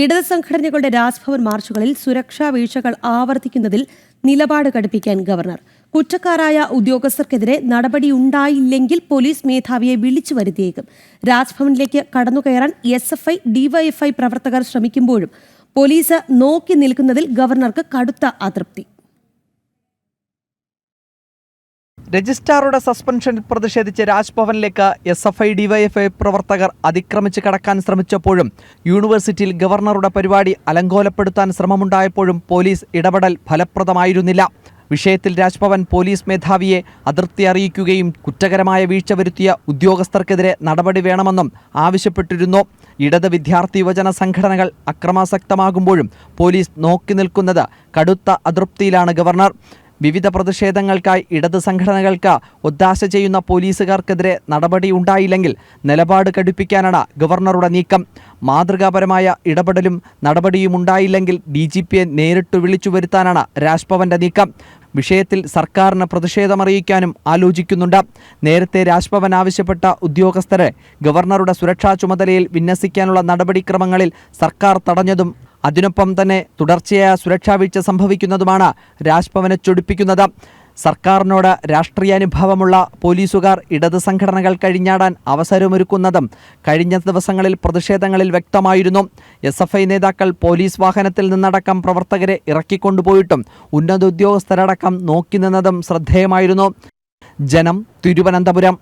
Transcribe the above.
ഇടത് സംഘടനകളുടെ രാജ്ഭവൻ മാർച്ചുകളിൽ സുരക്ഷാ വീഴ്ചകൾ ആവർത്തിക്കുന്നതിൽ നിലപാട് കടുപ്പിക്കാൻ ഗവർണർ. കുറ്റക്കാരായ ഉദ്യോഗസ്ഥർക്കെതിരെ നടപടി ഉണ്ടായില്ലെങ്കിൽ പോലീസ് മേധാവിയെ വിളിച്ചു വരുത്തിയേക്കും. രാജ്ഭവനിലേക്ക് കടന്നുകയറാൻ എസ് എഫ് ഐ ഡിവൈഎഫ്ഐ പ്രവർത്തകർ ശ്രമിക്കുമ്പോഴും പോലീസ് നോക്കി നിൽക്കുന്നതിൽ ഗവർണർക്ക് കടുത്ത അതൃപ്തി. രജിസ്ട്രാറുടെ സസ്പെൻഷനിൽ പ്രതിഷേധിച്ച് രാജ്ഭവനിലേക്ക് എസ് എഫ് ഐ ഡിവൈഎഫ്ഐ പ്രവർത്തകർ അതിക്രമിച്ച് കടക്കാൻ ശ്രമിച്ചപ്പോഴും യൂണിവേഴ്സിറ്റിയിൽ ഗവർണറുടെ പരിപാടി അലങ്കോലപ്പെടുത്താൻ ശ്രമമുണ്ടായപ്പോഴും പോലീസ് ഇടപെടൽ ഫലപ്രദമായിരുന്നില്ല. വിഷയത്തിൽ രാജ്ഭവൻ പോലീസ് മേധാവിയെ അതൃപ്തി അറിയിക്കുകയും കുറ്റകരമായ വീഴ്ച വരുത്തിയ ഉദ്യോഗസ്ഥർക്കെതിരെ നടപടി വേണമെന്നും ആവശ്യപ്പെട്ടിരുന്നു. ഇടത് വിദ്യാർത്ഥി യുവജന സംഘടനകൾ അക്രമാസക്തമാകുമ്പോഴും പോലീസ് നോക്കി നിൽക്കുന്നത് കടുത്ത അതൃപ്തിയിലാണ് ഗവർണർ. വിവിധ പ്രതിഷേധങ്ങൾക്കായി ഇടത് സംഘടനകൾക്ക് ഒത്താശ ചെയ്യുന്ന പോലീസുകാർക്കെതിരെ നടപടി ഉണ്ടായില്ലെങ്കിൽ നിലപാട് കടുപ്പിക്കാനാണ് ഗവർണറുടെ നീക്കം. മാതൃകാപരമായ ഇടപെടലും നടപടിയും ഉണ്ടായില്ലെങ്കിൽ ഡി ജി പിയെ നേരിട്ട് വിളിച്ചു വരുത്താനാണ് രാജ്ഭവന്റെ നീക്കം. വിഷയത്തിൽ സർക്കാരിന് പ്രതിഷേധമറിയിക്കാനും ആലോചിക്കുന്നുണ്ട്. നേരത്തെ രാജ്ഭവൻ ആവശ്യപ്പെട്ട ഉദ്യോഗസ്ഥരെ ഗവർണറുടെ സുരക്ഷാ ചുമതലയിൽ വിന്യസിക്കാനുള്ള നടപടിക്രമങ്ങളിൽ സർക്കാർ തടഞ്ഞതും അതിനൊപ്പം തന്നെ തുടർച്ചയായ സുരക്ഷാ വീഴ്ച സംഭവിക്കുന്നതുമാണ് രാജ്ഭവനെ ചൊടിപ്പിക്കുന്നത്. സർക്കാരിനോട് രാഷ്ട്രീയാനുഭാവമുള്ള പോലീസുകാർ ഇടത് സംഘടനകൾ കഴിഞ്ഞാടാൻ അവസരമൊരുക്കുന്നതും കഴിഞ്ഞ ദിവസങ്ങളിൽ പ്രതിഷേധങ്ങളിൽ വ്യക്തമായിരുന്നു. എസ് എഫ് ഐ നേതാക്കൾ പോലീസ് വാഹനത്തിൽ നിന്നടക്കം പ്രവർത്തകരെ ഇറക്കിക്കൊണ്ടുപോയിട്ടും ഉന്നത ഉദ്യോഗസ്ഥരടക്കം നോക്കി നിന്നതും ശ്രദ്ധേയമായിരുന്നു. ജനം തിരുവനന്തപുരം.